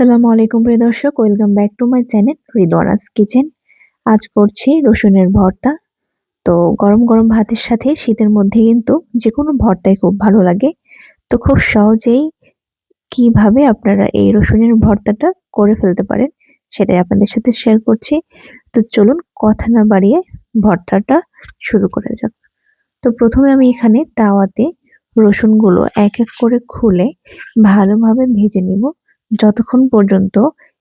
আসসালামু আলাইকুম প্রিয় দর্শক, welcome back to my channel Ridwana's kitchen. আজ করছি রসুনের ভর্তা। তো গরম গরম ভাতের সাথে শীতের মধ্যে কিন্তু যে কোনো ভর্তাই খুব ভালো লাগে। তো খুব সহজেই কীভাবে আপনারা এই রসুনের ভর্তাটা করে ফেলতে পারেন সেটাই আপনাদের সাথে শেয়ার করছি। তো চলুন কথা না বাড়িয়ে ভর্তাটা শুরু করা যাক। তো প্রথমে আমি এখানে তাওয়াতে রসুনগুলো এক এক করে খুলে ভালোভাবে ভেজে নিব। যতক্ষণ পর্যন্ত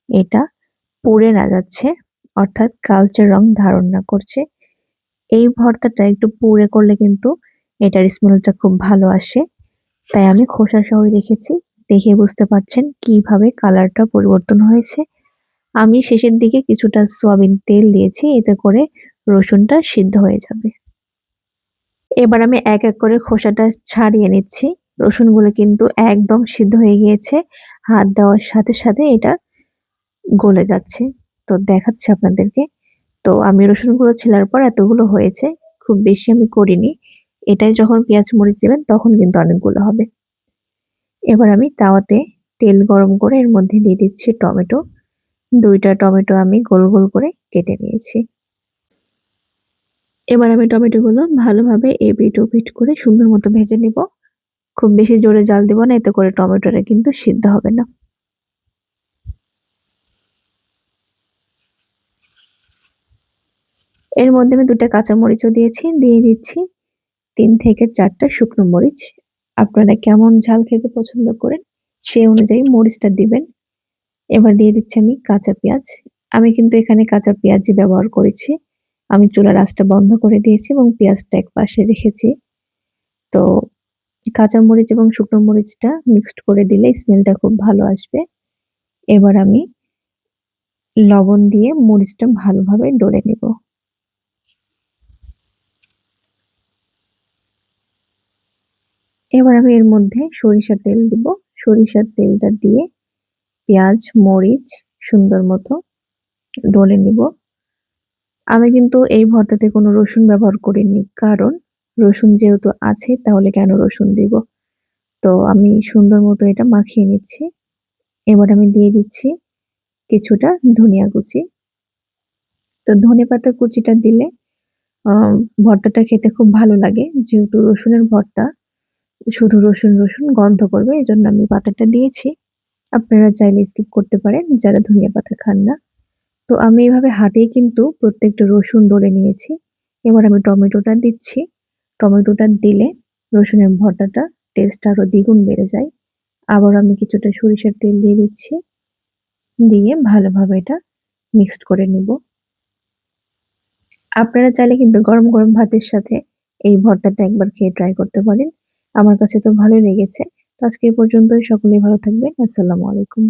এটা পুড়ে না যাচ্ছে, অর্থাৎ কালচে রং ধারণ না করছে, এই ভর্তাটা একটু পুড়ে করলে কিন্তু এটার স্মেলটা খুব ভালো আসে। তাই আমি খোসা সহ রেখেছি, দেখে বুঝতে পারছেন কীভাবে কালারটা পরিবর্তন হয়েছে। আমি শেষের দিকে কিছুটা সয়াবিন তেল দিয়েছি, এতে করে রসুনটা সিদ্ধ হয়ে যাবে। এবার আমি এক এক করে খোসাটা ছাড়িয়ে নিচ্ছি। রসুনগুলো কিন্তু একদম সিদ্ধ হয়ে গিয়েছে। হাত দেওয়ার সাথে সাথে এটা গলে যাচ্ছে। তো দেখাচ্ছে আপনাদেরকে। তো আমি রসুনগুলো ছেলার পর এতগুলো হয়েছে, খুব বেশি আমি করিনি। এটাই যখন পেঁয়াজ মরিচ দেবেন, তখন কিন্তু অনেকগুলো হবে। এবার আমি তাওয়াতে তেল গরম করে এর মধ্যে দিয়ে দিচ্ছি টমেটো। দুইটা টমেটো আমি গোল গোল করে কেটে নিয়েছি। এবার আমি টমেটোগুলো ভালোভাবে এপিট ওপিট করে সুন্দর মতো ভেজে নিব। খুব বেশি জোরে জাল দিব না, এতে করে টমেটোটা কিন্তু সিদ্ধ হবে না। এর মধ্যে আমি দুটা কাঁচামরিচও দিয়েছি, দিয়ে দিচ্ছি তিন থেকে চারটা শুকনো মরিচ। আপনারা কেমন ঝাল খেতে পছন্দ করেন সেই অনুযায়ী মরিচটা দিবেন। এবার দিয়ে দিচ্ছি আমি কাঁচা পেঁয়াজ। আমি কিন্তু এখানে কাঁচা পেঁয়াজ ব্যবহার করেছি। আমি চুলার আঁচটা বন্ধ করে দিয়েছি এবং পেঁয়াজটা এক পাশে রেখেছি। তো কাঁচা মরিচ এবং শুকনো মরিচটা মিক্সড করে দিলে স্মেলটা খুব ভালো আসবে। এবার আমি লবণ দিয়ে মরিচটা ভালোভাবে ডলে নেব। এবার আমি এর মধ্যে সরিষার তেল দিব। সরিষার তেলটা দিয়ে পেঁয়াজ, মরিচ সুন্দর মতো ডলে নিব। আমি কিন্তু এই ভর্তাতে কোনো রসুন ব্যবহার করিনি, কারণ রসুন যেহেতু আছে, তাহলে কেন রসুন দিব? তো আমি সুন্দর মতো এটা মাখিয়ে নিচ্ছি। এবার আমি দিয়ে দিচ্ছি কিছুটা ধনিয়া কুচি। তো ধনে পাতা কুচিটা দিলে ভর্তাটা খেতে খুব ভালো লাগে। যেহেতু রসুনের ভর্তা, শুধু রসুন রসুন গন্ধ করবে এই জন্য আমি পাতাটা দিয়েছি। আপনারা চাইলে স্কিপ করতে পারেন, যারা ধনিয়া পাতা খান না। তো আমি এভাবে হাতেই কিন্তু প্রত্যেকটা রসুন ডলে নিয়েছি। এবার আমি টমেটোটা দিচ্ছি। টমেটোটা দিলে রসুনের ভর্তাটা টেস্ট আরও দ্বিগুণ বেড়ে যায়। আবার আমি কিছুটা সরিষার তেল দিয়ে দিচ্ছি। দিয়ে ভালোভাবে এটা মিক্সড করে নিব। আপনারা চাইলে কিন্তু গরম গরম ভাতের সাথে এই ভর্তাটা একবার খেয়ে ট্রাই করতে পারেন। আমার কাছে তো ভালোই লেগেছে। তো আজকে পর্যন্তই। সকলেই ভালো থাকবেন। আসসালামু আলাইকুম।